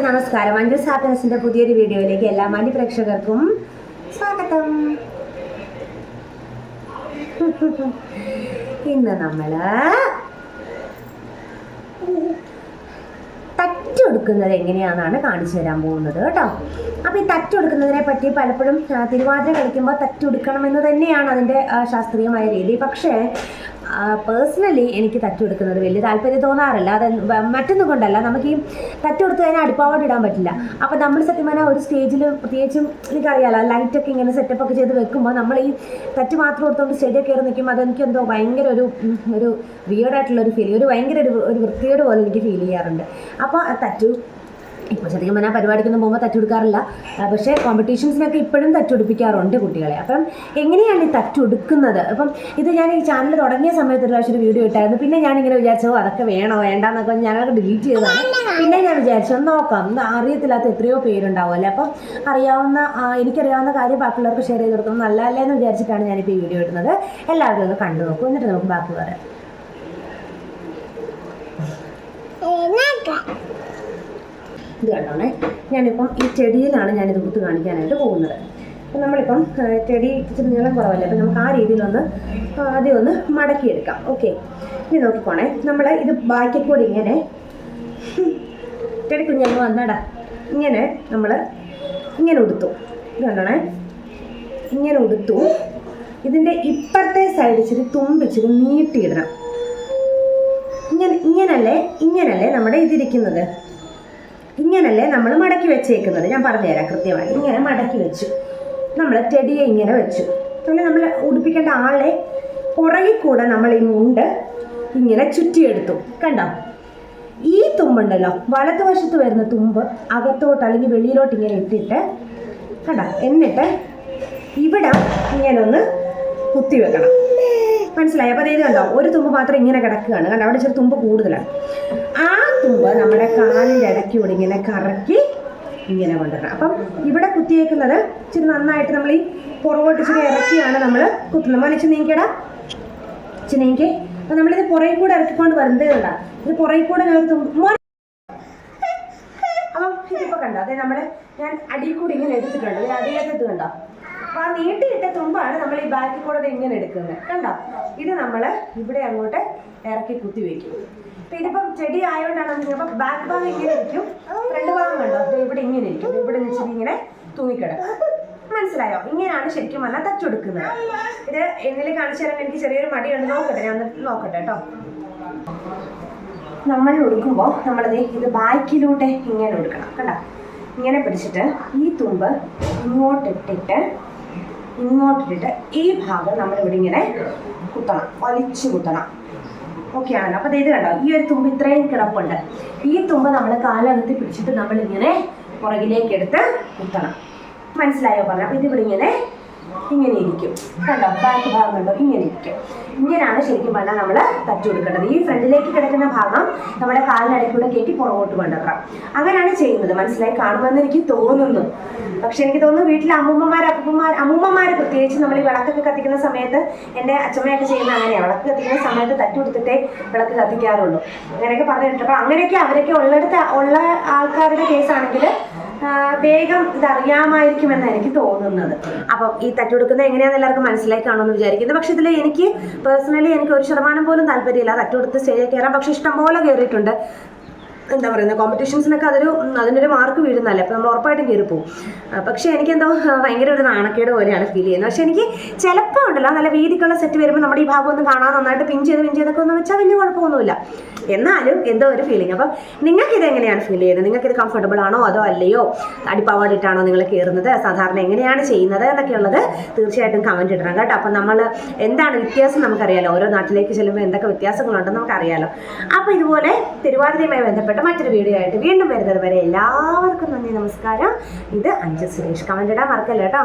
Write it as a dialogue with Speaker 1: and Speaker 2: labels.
Speaker 1: എല്ലാവർക്കും നമസ്കാരം. അഞ്ജുസ് സാധനസിന്റെ പുതിയൊരു വീഡിയോയിലേക്ക് എല്ലാ മാന്യ പ്രേക്ഷകർക്കും സ്വാഗതം. ഇന്ന് നമ്മൾ തറ്റൊടുക്കുന്നത് എങ്ങനെയാണെന്നാണ് കാണിച്ചു തരാൻ പോകുന്നത് കേട്ടോ. അപ്പോൾ ഈ തറ്റൊടുക്കുന്നതിനെ പറ്റി പലപ്പോഴും തിരുവാതിര കളിക്കുമ്പോൾ തറ്റൊടുക്കണം എന്ന് തന്നെയാണ് അതിന്റെ ശാസ്ത്രീയമായ രീതി. പക്ഷേ പേഴ്സണലി എനിക്ക് തറ്റെടുക്കുന്നത് വലിയ താല്പര്യം തോന്നാറില്ല. അത് മറ്റൊന്നും കൊണ്ടല്ല. നമുക്ക് ഈ തറ്റെടുത്ത് കഴിഞ്ഞാൽ അടിപ്പാവോട് ഇടാൻ പറ്റില്ല. അപ്പം നമ്മൾ സത്യം പറഞ്ഞാൽ ഒരു സ്റ്റേജിൽ പ്രത്യേകിച്ചും എനിക്കറിയാലോ ലൈറ്റൊക്കെ ഇങ്ങനെ സെറ്റപ്പ് ഒക്കെ ചെയ്ത് വെക്കുമ്പോൾ നമ്മൾ ഈ തറ്റ് മാത്രം എടുത്തുകൊണ്ട് സ്റ്റേജിൽ കയറി നിൽക്കുമ്പോൾ അതെനിക്ക് എന്തോ ഭയങ്കര ഒരു ഒരു വിയേർഡായിട്ടുള്ള ഒരു ഫീൽ ഒരു ഭയങ്കര ഒരു ഒരു വൃത്തിയോട് പോലെ എനിക്ക് ഫീൽ ചെയ്യാറുണ്ട്. അപ്പോൾ തറ്റു ശരിക്കും പറഞ്ഞാൽ പരിപാടിക്കൊന്നും പോകുമ്പോൾ തച്ചുകൊടുക്കാറില്ല പക്ഷേ കോമ്പറ്റീഷൻസിനൊക്കെ ഇപ്പോഴും തച്ചുപിടിപ്പിക്കാറുണ്ട് കുട്ടികളെ. അപ്പം എങ്ങനെയാണ് ഈ തച്ചുടുക്കുന്നത് അപ്പം ഇത് ഞാൻ ഈ ചാനൽ തുടങ്ങിയ സമയത്ത് ഒരു പ്രാവശ്യം ഒരു വീഡിയോ ഇട്ടായിരുന്നു. പിന്നെ ഞാൻ ഇങ്ങനെ വിചാരിച്ചോ അതൊക്കെ വേണോ? വേണ്ടെന്നൊക്കെ ഞാനൊക്കെ ഡിലീറ്റ് ചെയ്തതാണ്. പിന്നെ ഞാൻ വിചാരിച്ചു നോക്കാം. അറിയത്തില്ലാത്ത എത്രയോ പേരുണ്ടാവുമല്ലേ അപ്പം അറിയാവുന്ന എനിക്കറിയാവുന്ന കാര്യം ബാക്കിയുള്ളവർക്ക് ഷെയർ ചെയ്ത് കൊടുക്കണം നല്ലതല്ലേ എന്ന് വിചാരിച്ചിട്ടാണ് ഞാനിപ്പോൾ ഈ വീഡിയോ ഇടുന്നത്. എല്ലാവരും ഒന്ന് കണ്ടു നോക്കും. എന്നിട്ട് നമുക്ക് ബാക്കി പറയാം. ഇത് കണ്ടോണേ ഞാനിപ്പം ഈ ചെടിയിലാണ് ഞാനിത് കുത്ത് കാണിക്കാനായിട്ട് പോകുന്നത്. അപ്പം നമ്മളിപ്പം ചെടി ഇച്ചിരി നീളം കുറവല്ലേ അപ്പം നമുക്ക് ആ രീതിയിലൊന്ന് ആദ്യം ഒന്ന് മടക്കിയെടുക്കാം. ഓക്കെ. ഇനി നോക്കിക്കോണേ. നമ്മൾ ഇത് ബാക്കി കൂടി ഇങ്ങനെ ചെടി കുഞ്ഞമ്മ വന്നടാ. ഇങ്ങനെ നമ്മൾ ഇങ്ങനെ ഉടുത്തു. ഇത് കണ്ടോണേ ഇങ്ങനെ ഉടുത്തു. ഇതിന്റെ ഇപ്പുറത്തെ സൈഡ് ഇച്ചിരി തുമ്പിച്ചിരി നീട്ടിയിടണം. ഇങ്ങനെ ഇങ്ങനല്ലേ ഇങ്ങനല്ലേ നമ്മുടെ ഇതിരിക്കുന്നത്? ഇങ്ങനല്ലേ നമ്മൾ മടക്കി വെച്ചേക്കുന്നത്? ഞാൻ പറഞ്ഞുതരാം കൃത്യമായി. ഇങ്ങനെ മടക്കി വെച്ചു. നമ്മൾ ചെടിയെ ഇങ്ങനെ വെച്ചു. പിന്നെ നമ്മൾ ഉടുപ്പിക്കേണ്ട ആളെ പുറകിൽ നമ്മൾ ഈ മുണ്ട് ഇങ്ങനെ ചുറ്റിയെടുത്തു. കണ്ടോ? ഈ തുമ്പുണ്ടല്ലോ. വലതുവശത്ത് വരുന്ന തുമ്പ് അകത്തോട്ട് അല്ലെങ്കിൽ വെളിയിലോട്ട് ഇങ്ങനെ ഇട്ടിട്ട് കണ്ടോ? എന്നിട്ട് ഇവിടെ ഇങ്ങനെ ഒന്ന് കുത്തി വെക്കണം. മനസ്സിലായി? അപ്പോൾ അതായത് കണ്ടോ? ഒരു തുമ്പ് മാത്രം ഇങ്ങനെ കിടക്കുകയാണ്. കണ്ടോ? അവിടെ ചെറിയ തുമ്പ് കൂടുതലാണ്. ആ തുമ്പ് നമ്മുടെ കാലിന്റെ കൂടി ഇങ്ങനെ കറക്കി ഇങ്ങനെ കൊണ്ടുവരണം. അപ്പം ഇവിടെ കുത്തിയേക്കുന്നത് ഇച്ചിരി നന്നായിട്ട് നമ്മൾ ഈ പുറകോട്ട് ഇച്ചിരി ഇറക്കിയാണ് നമ്മൾ കുത്തുന്നത്. മനസ്സ് നീക്കിയടാ ഇച്ചിരി അപ്പം നമ്മളിത് പുറകെ കൂടെ ഇറക്കിക്കൊണ്ട് വരുന്നത് കണ്ടാ. ഇത് പുറകെ കൂടെ ഞാൻ മോനെ. അപ്പം ഇതിപ്പോൾ കണ്ടോ? അതെ നമ്മൾ ഞാൻ അടിയിൽ കൂടി ഇങ്ങനെ എടുത്തിട്ടുണ്ട്. ഇത് അടിയിലത്തെ കണ്ടോ? അപ്പോൾ ആ നീട്ടിയിട്ട തുമ്പാണ് നമ്മൾ ഈ ബാക്കിൽ കൂടെ ഇങ്ങനെ എടുക്കുന്നത്. കണ്ടോ? ഇത് നമ്മൾ ഇവിടെ അങ്ങോട്ട് ഇറക്കി കുത്തി വെക്കും. ഇതിപ്പം ചെടി ആയതുകൊണ്ടാണ് നമുക്ക് ബാക്ക് ഭാഗം ഇങ്ങനെ ഇരിക്കും. ഫ്രണ്ട് ഭാഗം കണ്ടോ? ഇവിടെ ഇങ്ങനെ ഇരിക്കും. ഇവിടെ വെച്ചിട്ട് ഇങ്ങനെ തൂങ്ങിക്കിടക്കും. മനസ്സിലായോ? ഇങ്ങനെയാണ് ശരിക്കും പറഞ്ഞാൽ തച്ചെടുക്കുന്നത്. ഇത് എന്നിൽ കാണിച്ചു തരാൻ എനിക്ക് ചെറിയൊരു മടിയുണ്ട്. നോക്കട്ടെ ഞാൻ നോക്കട്ടെ കേട്ടോ. നമ്മൾ ഒടുക്കുമ്പോൾ നമ്മളത് ഇത് ബാക്കിലൂടെ ഇങ്ങനെ ഒടുക്കണം കണ്ടോ? ഇങ്ങനെ പിടിച്ചിട്ട് ഈ തുമ്പ് ഇങ്ങോട്ടിട്ടിട്ട് ഇങ്ങോട്ടിട്ടിട്ട് ഈ ഭാഗം നമ്മളിവിടെ ഇങ്ങനെ കുത്തണം. വലിച്ചു കുത്തണം. ഓക്കെ ആണ് അപ്പോൾ ഇത് കണ്ടോ? ഈ ഒരു തുമ്പ് ഇത്രയും കിടപ്പുണ്ട്. ഈ തുമ്പ് നമ്മൾ കാലകത്തി പിടിച്ചിട്ട് നമ്മളിങ്ങനെ പുറകിലേക്ക് എടുത്ത് കുത്തണം. മനസ്സിലായോ പറഞ്ഞ? അപ്പോൾ ഇതിവിടെ ഇങ്ങനെ ഇങ്ങനെ ഇരിക്കും. കണ്ടോ? ബാക്ക് ഭാഗം കണ്ടോ? ഇങ്ങനെ ഇരിക്കും. ഇങ്ങനെയാണ് ശരിക്കും പറഞ്ഞാൽ നമ്മൾ തച്ചു കൊടുക്കേണ്ടത്. ഈ ഫ്രണ്ടിലേക്ക് കിടക്കുന്ന ഭാഗം നമ്മുടെ കാലിനടക്കൂടെ കയറ്റി പുറകോട്ട് കൊണ്ടുവരണം. അങ്ങനെയാണ് ചെയ്യുന്നത്. മനസ്സിലായി? കാണുമെന്ന് എനിക്ക് തോന്നുന്നു. പക്ഷെ എനിക്ക് തോന്നുന്നു വീട്ടിലെ അമ്മൂമ്മമാർ അപ്പൂമ്മമാർ അമ്മൂമ്മമാർ പ്രത്യേകിച്ച് നമ്മൾ ഈ വിളക്കൊക്കെ കത്തിക്കുന്ന സമയത്ത് എന്റെ അച്ഛമ്മയൊക്കെ ചെയ്യുന്ന അങ്ങനെയാണ് വിളക്ക് കത്തിക്കുന്ന സമയത്ത് തട്ടി കൊടുത്തിട്ടേ വിളക്ക് കത്തിക്കാറുള്ളൂ. അങ്ങനെയൊക്കെ പറഞ്ഞിട്ട് അപ്പോൾ അങ്ങനെയൊക്കെ അവരൊക്കെ ഉള്ളിടത്ത് ഉള്ള ആൾക്കാരുടെ കേസാണെങ്കിൽ വേഗം ഇതറിയാമായിരിക്കുമെന്ന് എനിക്ക് തോന്നുന്നത്. അപ്പം ഈ തട്ടുകൊടുക്കുന്നത് എങ്ങനെയാണെന്ന് എല്ലാവർക്കും മനസ്സിലായി കാണുമെന്ന് വിചാരിക്കുന്നത് പക്ഷെ ഇതിൽ എനിക്ക് പേഴ്സണലി എനിക്ക് ഒരു ശതമാനം പോലും താല്പര്യമില്ല. തട്ടുകൊടുത്ത് സ്റ്റേജിൽ കയറാൻ പക്ഷെ ഇഷ്ടംപോലെ കയറിയിട്ടുണ്ട്. എന്താ പറയുന്നത് കോമ്പറ്റീഷൻസിനൊക്കെ അതൊരു അതിനൊരു മാർക്ക് വീഴുന്നതല്ലേ? അപ്പോൾ നമ്മൾ ഉറപ്പായിട്ടും കയറി പോകും പക്ഷേ എനിക്കെന്തോ ഭയങ്കര ഒരു നാണക്കേട് പോലെയാണ് ഫീൽ ചെയ്യുന്നത്. പക്ഷേ എനിക്ക് ചിലപ്പോൾ ഉണ്ടല്ലോ നല്ല വീതിക്കുള്ള സെറ്റ് വരുമ്പോൾ നമ്മുടെ ഈ ഭാഗം ഒന്ന് കാണാൻ നന്നായിട്ട് പിൻ ചെയ്ത് പിൻ ചെയ്തൊക്കെ ഒന്ന് വെച്ചാൽ വലിയ കുഴപ്പമൊന്നുമില്ല. എന്നാലും എന്തോ ഒരു ഫീലിംഗ് അപ്പം നിങ്ങൾക്ക് ഇത് എങ്ങനെയാണ് ഫീൽ ചെയ്യുന്നത്? നിങ്ങൾക്ക് ഇത് കംഫർട്ടബിൾ ആണോ അതോ അല്ലയോ? അടിപ്പാവാടിയിട്ടാണോ നിങ്ങൾ കയറുന്നത്? സാധാരണ എങ്ങനെയാണ് ചെയ്യുന്നത് എന്നൊക്കെയുള്ളത് തീർച്ചയായിട്ടും കമന്റ് ഇടണം കേട്ടോ. അപ്പം നമ്മൾ എന്താണ് വ്യത്യാസം നമുക്കറിയാലോ. ഓരോ നാട്ടിലേക്ക് ചെല്ലുമ്പോൾ എന്തൊക്കെ വ്യത്യാസങ്ങളുണ്ടെന്ന് നമുക്കറിയാലോ. അപ്പോൾ ഇതുപോലെ തിരുവാതിരയുമായി ബന്ധപ്പെട്ട മറ്റൊരു വീഡിയോ ആയിട്ട് വീണ്ടും വരുന്നത് വരെ എല്ലാവർക്കും നന്ദി നമസ്കാരം. ഇത് അഞ്ച് സുരേഷ് കമന്റ് ഇടാൻ മറക്കല്ലേ കേട്ടോ.